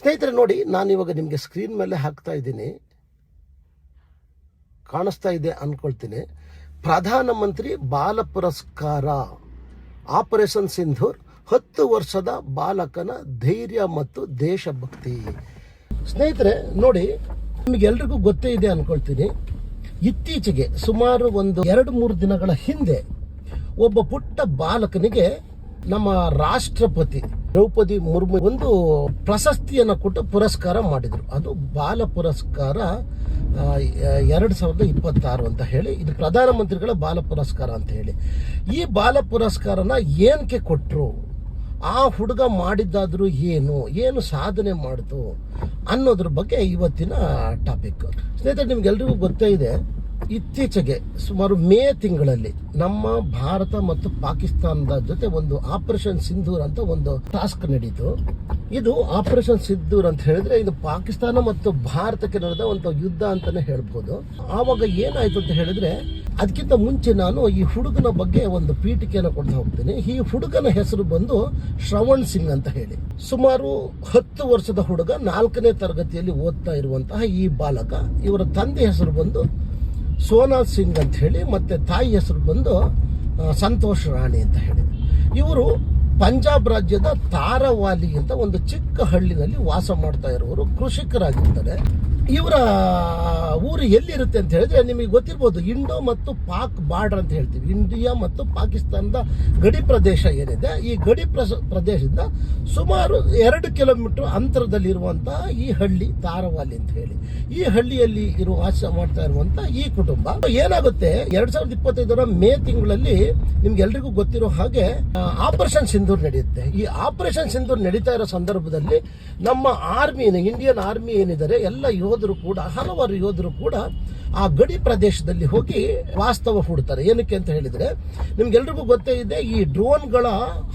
ಸ್ನೇಹಿತರೆ, ನೋಡಿ, ನಾನು ಇವಾಗ ನಿಮಗೆ ಸ್ಕ್ರೀನ್ ಮೇಲೆ ಹಾಕ್ತಾ ಇದ್ದೀನಿ. ಕಾಣಿಸ್ತಾ ಇದೆ ಅಂದ್ಕೊಳ್ತೀನಿ ಪ್ರಧಾನಮಂತ್ರಿ ಬಾಲ ಪುರಸ್ಕಾರ. ಆಪರೇಷನ್ ಸಿಂಧೂರ್, ಹತ್ತು ವರ್ಷದ ಬಾಲಕನ ಧೈರ್ಯ ಮತ್ತು ದೇಶಭಕ್ತಿ. ಸ್ನೇಹಿತರೆ, ನೋಡಿ, ನಿಮಗೆಲ್ರಿಗೂ ಗೊತ್ತೇ ಇದೆ ಅನ್ಕೊಳ್ತೀನಿ. ಇತ್ತೀಚೆಗೆ ಸುಮಾರು ಒಂದು ಎರಡು ಮೂರು ದಿನಗಳ ಹಿಂದೆ ಒಬ್ಬ ಪುಟ್ಟ ಬಾಲಕನಿಗೆ ನಮ್ಮ ರಾಷ್ಟ್ರಪತಿ ದ್ರೌಪದಿ ಮುರ್ಮು ಒಂದು ಪ್ರಶಸ್ತಿಯನ್ನು ಕೊಟ್ಟು ಪುರಸ್ಕಾರ ಮಾಡಿದರು. ಅದು ಬಾಲ ಪುರಸ್ಕಾರ ಎರಡು ಸಾವಿರದ ಇಪ್ಪತ್ತಾರು ಅಂತ ಹೇಳಿ, ಇದು ಪ್ರಧಾನಮಂತ್ರಿಗಳ ಬಾಲ ಪುರಸ್ಕಾರ ಅಂತ ಹೇಳಿ. ಈ ಬಾಲ ಪುರಸ್ಕಾರನ ಏನಕ್ಕೆ ಕೊಟ್ಟರು ಆ ಹುಡುಗ ಮಾಡಿದ್ದಾದರೂ ಏನು? ಏನು ಸಾಧನೆ ಮಾಡಿತು? ಅನ್ನೋದ್ರ ಬಗ್ಗೆ ಇವತ್ತಿನ ಟಾಪಿಕ್ ಸ್ನೇಹಿತರೆ, ನಿಮ್ಗೆಲ್ರಿಗೂ ಗೊತ್ತೇ ಇದೆ ಇತ್ತೀಚೆಗೆ ಸುಮಾರು ಮೇ ತಿಂಗಳಲ್ಲಿ ನಮ್ಮ ಭಾರತ ಮತ್ತು ಪಾಕಿಸ್ತಾನದ ಜೊತೆ ಒಂದು ಆಪರೇಷನ್ ಸಿಂಧೂರ್ ಅಂತ ಒಂದು ಟಾಸ್ಕ್ ನಡೀತು. ಇದು ಆಪರೇಷನ್ ಸಿಂಧೂರ್ ಅಂತ ಹೇಳಿದ್ರೆ ಇದು ಪಾಕಿಸ್ತಾನ ಮತ್ತು ಭಾರತಕ್ಕೆ ನಡೆದ ಒಂದು ಯುದ್ಧ ಅಂತಾನೆ ಹೇಳ್ಬೋದು. ಆವಾಗ ಏನಾಯ್ತು ಅಂತ ಹೇಳಿದ್ರೆ ಅದಕ್ಕಿಂತ ಮುಂಚೆ ನಾನು ಈ ಹುಡುಗನ ಬಗ್ಗೆ ಒಂದು ಪೀಠಿಕೆಯನ್ನು ಕೊಡ್ತಾ ಹೋಗ್ತೀನಿ. ಈ ಹುಡುಗನ ಹೆಸರು ಬಂದು ಶ್ರವಣ್ ಸಿಂಗ್ ಅಂತ ಹೇಳಿ. ಸುಮಾರು ಹತ್ತು ವರ್ಷದ ಹುಡುಗ ನಾಲ್ಕನೇ ತರಗತಿಯಲ್ಲಿ ಓದ್ತಾ ಇರುವಂತಹ ಈ ಬಾಲಕ. ಇವರ ತಂದೆ ಹೆಸರು ಬಂದು ಸೋನಾಲ್ ಸಿಂಗ್ ಅಂತ ಹೇಳಿ ಮತ್ತೆ ತಾಯಿ ಹೆಸರು ಬಂದು ಸಂತೋಷ್ ರಾಣಿ ಅಂತ ಹೇಳಿದರು. ಇವರು ಪಂಜಾಬ್ ರಾಜ್ಯದ ತಾರವಾಲಿ ಅಂತ ಒಂದು ಚಿಕ್ಕ ಹಳ್ಳಿನಲ್ಲಿ ವಾಸ ಮಾಡ್ತಾ ಇರುವವರು ಕೃಷಿಕರಾಗಿರ್ತಾರೆ. ಇವರ ಊರು ಎಲ್ಲಿರುತ್ತೆ ಅಂತ ಹೇಳಿದ್ರೆ ನಿಮಗೆ ಗೊತ್ತಿರ್ಬೋದು, ಇಂಡೋ ಮತ್ತು ಪಾಕ್ ಬಾರ್ಡರ್ ಅಂತ ಹೇಳ್ತೀವಿ. ಇಂಡಿಯಾ ಮತ್ತು ಪಾಕಿಸ್ತಾನದ ಗಡಿ ಪ್ರದೇಶ ಏನಿದೆ, ಈ ಗಡಿ ಪ್ರದೇಶದಿಂದ ಸುಮಾರು ಎರಡು ಕಿಲೋಮೀಟರ್ ಅಂತರದಲ್ಲಿರುವಂತಹ ಈ ಹಳ್ಳಿ ತಾರವಾಲಿ ಅಂತ ಹೇಳಿ. ಈ ಹಳ್ಳಿಯಲ್ಲಿ ಇರುವ ವಾಸ ಮಾಡ್ತಾ ಇರುವಂತಹ ಈ ಕುಟುಂಬ. ಏನಾಗುತ್ತೆ, ಎರಡ್ ಸಾವಿರದ ಇಪ್ಪತ್ತೈದರ ಮೇ ತಿಂಗಳಲ್ಲಿ ನಿಮ್ಗೆಲ್ರಿಗೂ ಗೊತ್ತಿರೋ ಹಾಗೆ ಆಪರೇಷನ್ ಸಿಂಧೂರ್ ನಡೆಯುತ್ತೆ. ಈ ಆಪರೇಷನ್ ಸಿಂಧೂರ್ ನಡೀತಾ ಇರೋ ಸಂದರ್ಭದಲ್ಲಿ ನಮ್ಮ ಆರ್ಮಿ ಇಂಡಿಯನ್ ಆರ್ಮಿ ಏನಿದ್ದಾರೆ, ಎಲ್ಲ ಯೋಧರು ಕೂಡ, ಹಲವಾರು ಯೋಧರು ಕೂಡ ಆ ಗಡಿ ಪ್ರದೇಶದಲ್ಲಿ ಹೋಗಿ ವಾಸ್ತವ ಹೂಡ್ತಾರೆ. ಏನಕ್ಕೆ ಅಂತ ಹೇಳಿದ್ರೆ, ನಿಮ್ಗೆಲ್ರಿಗೂ ಗೊತ್ತೇ ಇದೆ, ಈ ಡ್ರೋನ್ಗಳ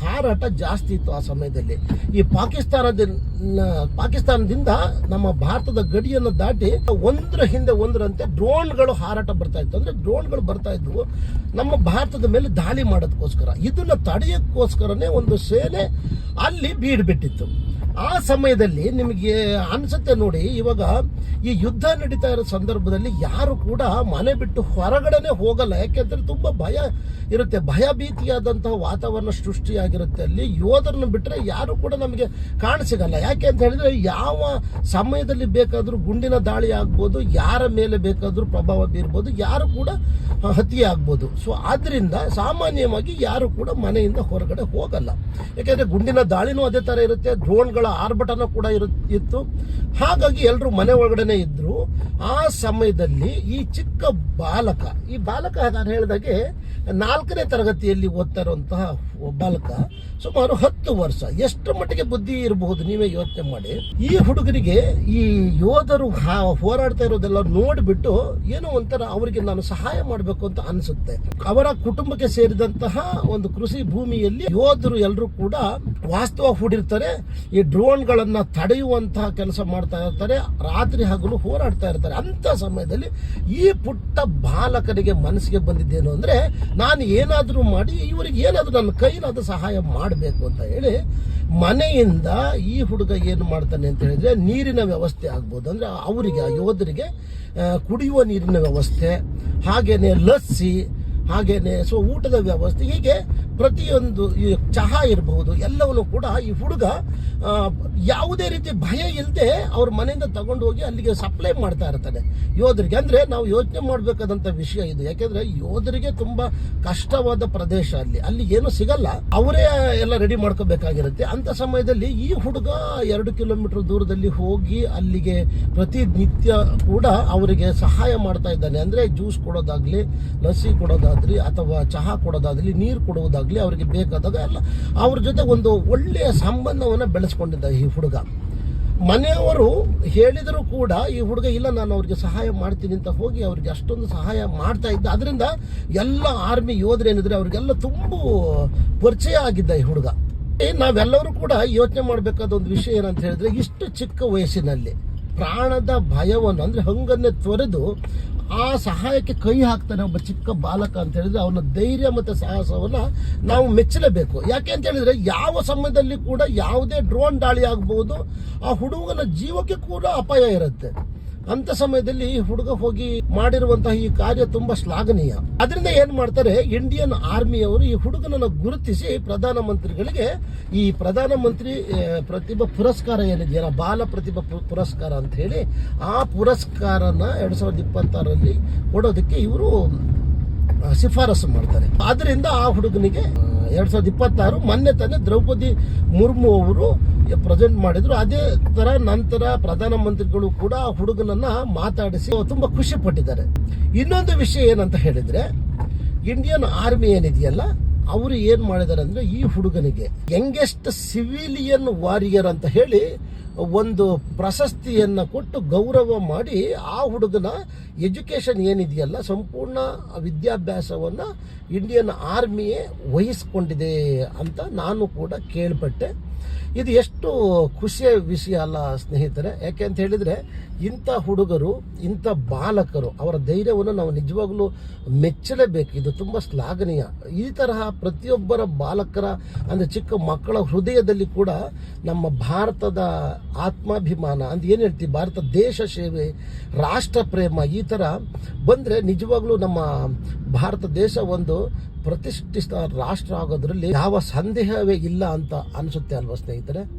ಹಾರಾಟ ಜಾಸ್ತಿ ಇತ್ತು ಆ ಸಮಯದಲ್ಲಿ. ಈ ಪಾಕಿಸ್ತಾನದ ಪಾಕಿಸ್ತಾನದಿಂದ ನಮ್ಮ ಭಾರತದ ಗಡಿಯನ್ನು ದಾಟಿ ಒಂದರ ಹಿಂದೆ ಒಂದರಂತೆ ಡ್ರೋನ್ಗಳು ಹಾರಾಟ ಬರ್ತಾ ಇತ್ತು. ಅಂದ್ರೆ ಡ್ರೋನ್ಗಳು ಬರ್ತಾ ಇದ್ವು, ನಮ್ಮ ಭಾರತದ ಮೇಲೆ ದಾಳಿ ಮಾಡೋದಕ್ಕೋಸ್ಕರ. ಇದನ್ನ ತಡೆಯೋಕ್ಕೋಸ್ಕರನೇ ಒಂದು ಸೇನೆ ಅಲ್ಲಿ ಬೀಡ್ ಬಿಟ್ಟಿತ್ತು. ಆ ಸಮಯದಲ್ಲಿ ನಿಮಗೆ ಅನ್ಸುತ್ತೆ ನೋಡಿ, ಇವಾಗ ಈ ಯುದ್ಧ ನಡೀತಾ ಇರೋ ಸಂದರ್ಭದಲ್ಲಿ ಯಾರು ಕೂಡ ಮನೆ ಬಿಟ್ಟು ಹೊರಗಡೆನೆ ಹೋಗಲ್ಲ. ಯಾಕೆಂದ್ರೆ ತುಂಬಾ ಭಯ ಇರುತ್ತೆ. ಭಯಭೀತಿಯಾದಂತಹ ವಾತಾವರಣ ಸೃಷ್ಟಿಯಾಗಿರುತ್ತೆ. ಅಲ್ಲಿ ಯೋಧರನ್ನು ಬಿಟ್ಟರೆ ಯಾರು ಕೂಡ ನಮಗೆ ಕಾಣಸಿಗಲ್ಲ. ಯಾಕೆ ಅಂತ ಹೇಳಿದ್ರೆ ಯಾವ ಸಮಯದಲ್ಲಿ ಬೇಕಾದರೂ ಗುಂಡಿನ ದಾಳಿ ಆಗ್ಬೋದು, ಯಾರ ಮೇಲೆ ಬೇಕಾದರೂ ಪ್ರಭಾವ ಬೀರ್ಬೋದು, ಯಾರು ಕೂಡ ಹತ್ಯೆ ಆಗ್ಬೋದು. ಸೊ ಆದ್ರಿಂದ ಸಾಮಾನ್ಯವಾಗಿ ಯಾರು ಕೂಡ ಮನೆಯಿಂದ ಹೊರಗಡೆ ಹೋಗಲ್ಲ. ಯಾಕೆಂದ್ರೆ ಗುಂಡಿನ ದಾಳಿನೂ ಅದೇ ತರ ಇರುತ್ತೆ. ಡ್ರೋನ್ಗಳ ಆರ್ಭಟನೂ ಕೂಡ ಇತ್ತು. ಹಾಗಾಗಿ ಎಲ್ಲರೂ ಮನೆ ಒಳಗಡೆನೆ ಇದ್ರು. ಆ ಸಮಯದಲ್ಲಿ ಈ ಚಿಕ್ಕ ಬಾಲಕ, ಈ ಬಾಲಕ ನಾನು ಹೇಳಿದಾಗೆ ನಾಲ್ಕನೇ ತರಗತಿಯಲ್ಲಿ ಓದ್ತಾ ಇರುವಂತಹ ಬಾಲಕ ಸುಮಾರು ಹತ್ತು ವರ್ಷ. ಎಷ್ಟು ಮಟ್ಟಿಗೆ ಬುದ್ಧಿ ಇರಬಹುದು ನೀವೇ ಯೋಚನೆ ಮಾಡಿ. ಈ ಹುಡುಗರಿಗೆ ಈ ಯೋಧರು ಹೋರಾಡ್ತಾ ಇರೋದೆಲ್ಲ ನೋಡಿಬಿಟ್ಟು ಏನೋ ಒಂಥರ ಅವರಿಗೆ ನಾನು ಸಹಾಯ ಮಾಡಬೇಕು ಅಂತ ಅನಿಸುತ್ತೆ. ಅವರ ಕುಟುಂಬಕ್ಕೆ ಸೇರಿದಂತಹ ಒಂದು ಕೃಷಿ ಭೂಮಿಯಲ್ಲಿ ಯೋಧರು ಎಲ್ಲರೂ ಕೂಡ ವಾಸ್ತವ ಹೂಡಿರ್ತಾರೆ. ಈ ಡ್ರೋನ್ಗಳನ್ನ ತಡೆಯುವಂತಹ ಕೆಲಸ ಮಾಡ್ತಾ ಇರ್ತಾರೆ. ರಾತ್ರಿ ಹಗಲು ಹೋರಾಡ್ತಾ ಇರ್ತಾರೆ. ಅಂತ ಸಮಯದಲ್ಲಿ ಈ ಪುಟ್ಟ ಬಾಲಕನಿಗೆ ಮನಸ್ಸಿಗೆ ಬಂದಿದ್ದೇನು ಅಂದ್ರೆ ನಾನು ಏನಾದರೂ ಮಾಡಿ, ಇವರಿಗೆ ಏನಾದರೂ ನನ್ನ ಕೈಲಾದ ಸಹಾಯ ಮಾಡಬೇಕು ಅಂತ ಹೇಳಿ ಮನೆಯಿಂದ ಈ ಹುಡುಗ ಏನು ಮಾಡ್ತಾನೆ ಅಂತ ಹೇಳಿದ್ರೆ ನೀರಿನ ವ್ಯವಸ್ಥೆ ಆಗ್ಬೋದು. ಅಂದರೆ ಅವರಿಗೆ, ಯೋಧರಿಗೆ ಕುಡಿಯುವ ನೀರಿನ ವ್ಯವಸ್ಥೆ ಹಾಗೆಯೇ ಲಸ್ಸಿ ಹಾಗೆಯೇ ಸೊ ಊಟದ ವ್ಯವಸ್ಥೆ, ಹೀಗೆ ಪ್ರತಿಯೊಂದು ಈ ಚಹಾ ಇರಬಹುದು ಎಲ್ಲವನ್ನು ಕೂಡ ಈ ಹುಡುಗ ಯಾವುದೇ ರೀತಿ ಭಯ ಇಲ್ಲದೆ ಅವ್ರ ಮನೆಯಿಂದ ತಗೊಂಡು ಹೋಗಿ ಅಲ್ಲಿಗೆ ಸಪ್ಲೈ ಮಾಡ್ತಾ ಇರ್ತಾನೆ. ಯೋಧರಿಗೆ ಅಂದ್ರೆ ನಾವು ಯೋಚನೆ ಮಾಡಬೇಕಾದಂತ ವಿಷಯ ಇದು. ಯಾಕೆಂದ್ರೆ ಯೋಧರಿಗೆ ತುಂಬಾ ಕಷ್ಟವಾದ ಪ್ರದೇಶ ಅಲ್ಲಿ. ಅಲ್ಲಿ ಏನು ಸಿಗಲ್ಲ. ಅವರೇ ಎಲ್ಲ ರೆಡಿ ಮಾಡ್ಕೋಬೇಕಾಗಿರುತ್ತೆ. ಅಂತ ಸಮಯದಲ್ಲಿ ಈ ಹುಡುಗ ಎರಡು ಕಿಲೋಮೀಟರ್ ದೂರದಲ್ಲಿ ಹೋಗಿ ಅಲ್ಲಿಗೆ ಪ್ರತಿನಿತ್ಯ ಕೂಡ ಅವರಿಗೆ ಸಹಾಯ ಮಾಡ್ತಾ ಇದ್ದಾನೆ. ಅಂದ್ರೆ ಜ್ಯೂಸ್ ಕೊಡೋದಾಗ್ಲಿ ಲಸಿ ಕೊಡೋದಾದ್ರಿ, ಅಥವಾ ಚಹಾ ಕೊಡೋದಾಗಲಿ ನೀರು ಕೊಡುವುದಾಗ್ಲಿ ಅವರಿಗೆ ಬೇಕಾದಾಗ ಎಲ್ಲ. ಅವ್ರ ಜೊತೆ ಒಂದು ಒಳ್ಳೆಯ ಸಂಬಂಧವನ್ನು ಬೆಳೆಸ್ಕೊಂಡಿದ್ದ ಈ ಹುಡುಗ. ಮನೆಯವರು ಹೇಳಿದರೂ ಕೂಡ, ಈ ಹುಡುಗ ಇಲ್ಲ, ನಾನು ಅವ್ರಿಗೆ ಸಹಾಯ ಮಾಡ್ತೀನಿ ಅಂತ ಹೋಗಿ ಅವ್ರಿಗೆ ಅಷ್ಟೊಂದು ಸಹಾಯ ಮಾಡ್ತಾ ಇದ್ದ. ಅದರಿಂದ ಎಲ್ಲ ಆರ್ಮಿ ಯೋಧರೇನಿದ್ರೆ ಅವ್ರಿಗೆಲ್ಲ ತುಂಬ ಪರಿಚಯ ಆಗಿದ್ದ ಈ ಹುಡುಗ. ನಾವೆಲ್ಲರೂ ಕೂಡ ಯೋಚನೆ ಮಾಡಬೇಕಾದ ಒಂದು ವಿಷಯ ಏನಂತ ಹೇಳಿದ್ರೆ, ಇಷ್ಟು ಚಿಕ್ಕ ವಯಸ್ಸಿನಲ್ಲಿ ಪ್ರಾಣದ ಭಯವನ್ನು, ಅಂದ್ರೆ ಹಂಗನ್ನೇ ತೊರೆದು ಆ ಸಹಾಯಕ್ಕೆ ಕೈ ಹಾಕ್ತಾನೆ ಒಬ್ಬ ಚಿಕ್ಕ ಬಾಲಕ ಅಂತ ಹೇಳಿದ್ರೆ ಅವನ ಧೈರ್ಯ ಮತ್ತು ಸಾಹಸವನ್ನ ನಾವು ಮೆಚ್ಚಲೇಬೇಕು. ಯಾಕೆ ಅಂತ ಹೇಳಿದ್ರೆ ಯಾವ ಸಮಯದಲ್ಲಿ ಕೂಡ ಯಾವುದೇ ಡ್ರೋನ್ ದಾಳಿ ಆಗಬಹುದು ಆ ಹುಡುಗನ ಜೀವಕ್ಕೆ ಕೂಡ ಅಪಾಯ ಇರುತ್ತೆ. ಅಂತ ಸಮಯದಲ್ಲಿ ಹುಡುಗ ಹೋಗಿ ಮಾಡಿರುವಂತಹ ಈ ಕಾರ್ಯ ತುಂಬಾ ಶ್ಲಾಘನೀಯ. ಅದರಿಂದ ಏನ್ ಮಾಡ್ತಾರೆ ಇಂಡಿಯನ್ ಆರ್ಮಿಯವರು ಈ ಹುಡುಗನನ್ನು ಗುರುತಿಸಿ ಪ್ರಧಾನಮಂತ್ರಿಗಳಿಗೆ ಈ ಪ್ರಧಾನಮಂತ್ರಿ ಮಂತ್ರಿ ಪ್ರತಿಭಾ ಪುರಸ್ಕಾರ ಏನಿದೆಯಲ್ಲ ಬಾಲ ಪ್ರತಿಭಾ ಪುರಸ್ಕಾರ ಅಂತ ಹೇಳಿ ಆ ಪುರಸ್ಕಾರನ ಎರಡ್ ಸಾವಿರದ ಇಪ್ಪತ್ತಾರರಲ್ಲಿ ಕೊಡೋದಕ್ಕೆ ಇವರು ಶಿಫಾರಸು ಮಾಡ್ತಾರೆ. ಆದ್ರಿಂದ ಆ ಹುಡುಗನಿಗೆ ಎರಡ್ ಸಾವಿರದ ಇಪ್ಪತ್ತಾರು ಮೊನ್ನೆ ತಾನೆ ದ್ರೌಪದಿ ಮುರ್ಮು ಅವರು ಪ್ರೆಸೆಂಟ್ ಮಾಡಿದ್ರು, ಅದೇ ತರ ನಂತರ ಪ್ರಧಾನಮಂತ್ರಿಗಳು ಕೂಡ ಹುಡುಗನನ್ನ ಮಾತಾಡಿಸಿ ತುಂಬಾ ಖುಷಿ ಪಟ್ಟಿದ್ದಾರೆ. ಇನ್ನೊಂದು ವಿಷಯ ಏನಂತ ಹೇಳಿದ್ರೆ ಇಂಡಿಯನ್ ಆರ್ಮಿ ಏನಿದೆಯಲ್ಲ, ಅವರು ಏನ್ ಮಾಡಿದ್ದಾರೆ ಅಂದ್ರೆ ಈ ಹುಡುಗನಿಗೆ ಯಂಗೆಸ್ಟ್ ಸಿವಿಲಿಯನ್ ವಾರಿಯರ್ ಅಂತ ಹೇಳಿ ಒಂದು ಪ್ರಶಸ್ತಿಯನ್ನ ಕೊಟ್ಟು ಗೌರವ ಮಾಡಿ ಆ ಹುಡುಗನ ಎಜುಕೇಶನ್ ಏನಿದೆಯಲ್ಲ, ಸಂಪೂರ್ಣ ವಿದ್ಯಾಭ್ಯಾಸವನ್ನು ಇಂಡಿಯನ್ ಆರ್ಮಿಯೇ ವಹಿಸ್ಕೊಂಡಿದೆ ಅಂತ ನಾನು ಕೂಡ ಕೇಳ್ಪಟ್ಟೆ. ಇದು ಎಷ್ಟು ಖುಷಿಯ ವಿಷಯ ಅಲ್ಲ ಸ್ನೇಹಿತರೆ, ಯಾಕೆ ಅಂತ ಹೇಳಿದರೆ ಇಂಥ ಹುಡುಗರು, ಇಂಥ ಬಾಲಕರು, ಅವರ ಧೈರ್ಯವನ್ನು ನಾವು ನಿಜವಾಗ್ಲೂ ಮೆಚ್ಚಲೇಬೇಕು. ಇದು ತುಂಬ ಶ್ಲಾಘನೀಯ. ಈ ತರಹ ಪ್ರತಿಯೊಬ್ಬರ ಬಾಲಕರ, ಅಂದರೆ ಚಿಕ್ಕ ಮಕ್ಕಳ ಹೃದಯದಲ್ಲಿ ಕೂಡ ನಮ್ಮ ಭಾರತದ ಆತ್ಮಾಭಿಮಾನ. ಅಂತ ಏನು ಹೇಳ್ತೀವಿ? ಭಾರತ ದೇಶ ಸೇವೆ, ರಾಷ್ಟ್ರ ಪ್ರೇಮ, ಈ ಥರ ಬಂದರೆ ನಿಜವಾಗ್ಲೂ ನಮ್ಮ ಭಾರತ ದೇಶ ಒಂದು ಪ್ರತಿಷ್ಠಿತ ರಾಷ್ಟ್ರ ಆಗೋದ್ರಲ್ಲಿ ಯಾವ ಸಂದೇಹವೇ ಇಲ್ಲ ಅಂತ ಅನಿಸುತ್ತೆ ಅಲ್ವಾ ಸ್ನೇಹಿತರೆ?